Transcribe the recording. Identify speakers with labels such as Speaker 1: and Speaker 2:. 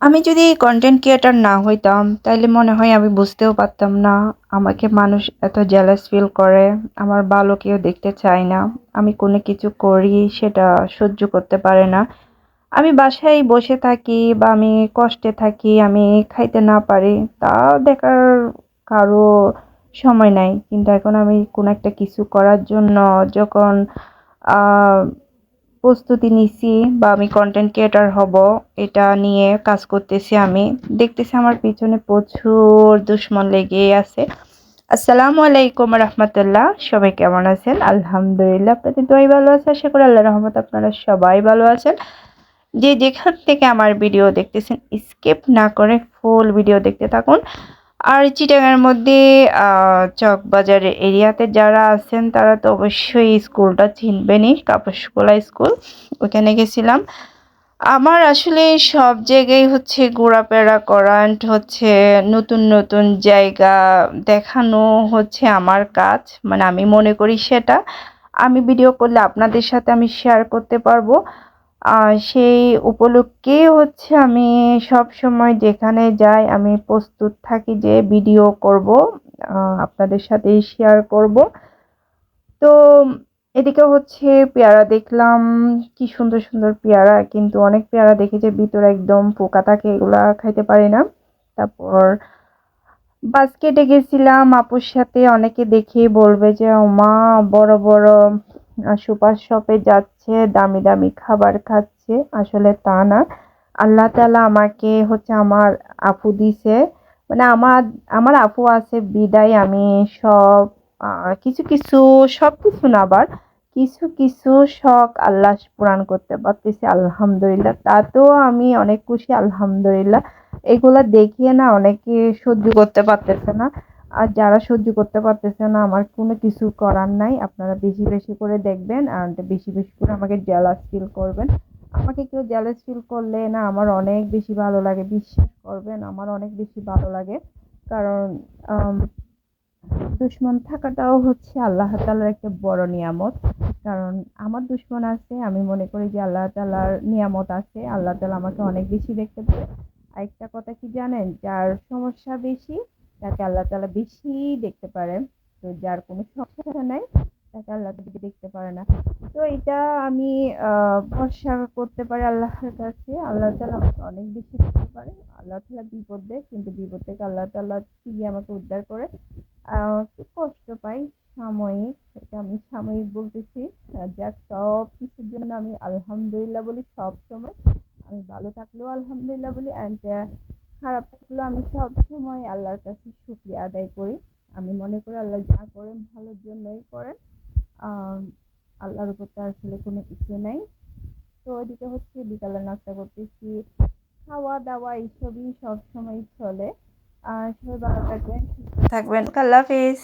Speaker 1: আমি যদি content creator না হইতাম, তাইলে মনে হয় আমি বুঝতেও পারতাম না আমাকে মানুষ এত জেলাস ফিল করে, আমার ভালো কেউ দেখতে চায় না, আমি কোনো কিছু করি সেটা সহ্য করতে পারে না। আমি বাসায় বসে থাকি বা আমি কষ্টে থাকি, আমি খাইতে না পারি, তা দেখার কারও সময় নাই। কিন্তু এখন আমি কোনো একটা কিছু করার জন্য যখন প্রস্তুতি নিছি বা আমি কন্টেন্ট ক্রিয়েটর হব, এটা নিয়ে কাজ করতেছি আমি। দেখতেছি আমার পিছনে প্রচুর দুশ্মন লেগে আছে। আসসালামু আলাইকুম রহমতুল্লাহ, সবাই কেমন আছেন? আলহামদুলিল্লাহ আপনাদের দোয়াই ভালো আছে, আশা করি আল্লাহ রহমত আপনারা সবাই ভালো আছেন। যে যেখান থেকে আমার ভিডিও দেখতেছেন স্কিপ না করে ফুল ভিডিও দেখতে থাকুন। আর চিটাগাংয়ের মধ্যে আহ, চকবাজারের এরিয়াতে যারা আছেন তারা তো অবশ্যই স্কুলটা চিনবেনই কাপড়শোলা স্কুল। ওখানে গেছিলাম। আমার আসলে সব জায়গায় হচ্ছে ঘোরাফেরা করা and হচ্ছে নতুন নতুন জায়গা দেখানো হচ্ছে আমার কাজ। মানে আমি মনে করি সেটা। আমি ভিডিও করলে আপনাদের সাথে আমি শেয়ার করতে পারব। সেই উপলক্ষে হচ্ছে আমি সব সময় যেখানে যাই আমি প্রস্তুত থাকি যে ভিডিও করব আপনাদের সাথে শেয়ার করব। তো এদিকে হচ্ছে পেয়ারা দেখলাম, কি সুন্দর সুন্দর পেয়ারা, কিন্তু অনেক পেয়ারা দেখি যে ভিতরে একদম পোকা থাকে, এগুলা খাইতে পারি না। তারপর বাস্কেটে গেছিলাম, আপুর সাথে অনেকে দেখে বলবে যে ও মা বড় বড় সুপার শপে যাচ্ছে, দামি দামি খাবার খাচ্ছে। আসলে তা না। আল্লাহ তাআলা আমাকে হচ্ছে আমার আপু দিছে। মানে আমার আমার আপু আছে বিদায়, আমি সব কিছু কিছু, সব কিছু না আবার, কিছু কিছু শখ আল্লাহ পূরণ করতে পারতেছি, আলহামদুলিল্লাহ। তাতেও আমি অনেক খুশি, আলহামদুলিল্লাহ। এগুলা দেখিয়ে না অনেকে সহ্য করতে পারতেছে না। আর যারা সহ্য করতে পারতেছে না, আমার কোনো কিছু করার নাই। আপনারা বেশি বেশি করে দেখবেন আর বেশি বেশি করে আমাকে জেলাস ফিল করবেন। আমাকে কেউ জেলাস ফিল করলে না, আমার অনেক বেশি ভালো লাগে। বিশ্বাস করবেন, আমার অনেক বেশি ভালো লাগে। কারণ দুশ্মন থাকাটাও হচ্ছে আল্লাহ তালার একটা বড় নিয়ামত। কারণ আমার দুশ্মন আছে, আমি মনে করি যে আল্লাহ তাআলার নিয়ামত আছে। আল্লাহ তাআলা আমাকে অনেক বেশি দেখতে পারে। আরেকটা কথা কি জানেন? যার সমস্যা বেশি তাকে আল্লাহ তালা বেশি দেখতে পারে। তো যার কোনো সমস্যা নাই, তাকে আল্লাহ তাআলা দেখতে পারে না। তো এটা আমি ভরসা করতে পারি আল্লাহর কাছে। আল্লাহ তাআলা আমাকে অনেক বেশি দেখতে পারে। আল্লাহ তাআলা বিপদ দেয়, কিন্তু বিপদ থেকে আল্লাহ তাআলা ঠিকই আমাকে উদ্ধার করে। একটু কষ্ট পাই সাময়িক, এটা আমি সাময়িক বলতেছি। যাক সব কিছুর জন্য আমি আলহামদুলিল্লাহ বলি সব সময়। আমি ভালো থাকলেও আলহামদুলিল্লাহ বলি অ্যান্ড খারাপগুলো আমি সব সময় আল্লাহর কাছে শুকরিয়া আদায় করি। আমি মনে করি আল্লাহ যা করেন ভালোর জন্যই করেন। আল্লাহর উপর তো আসলে কোনো কিছু নাই। তো ওইদিকে হচ্ছে বিকালে নাস্তা করতেছি, খাওয়া দাওয়া এইসবই সবসময় চলে। আর সবাই ভালো থাকবেন। থাকবেন। আল্লাহ হাফিজ।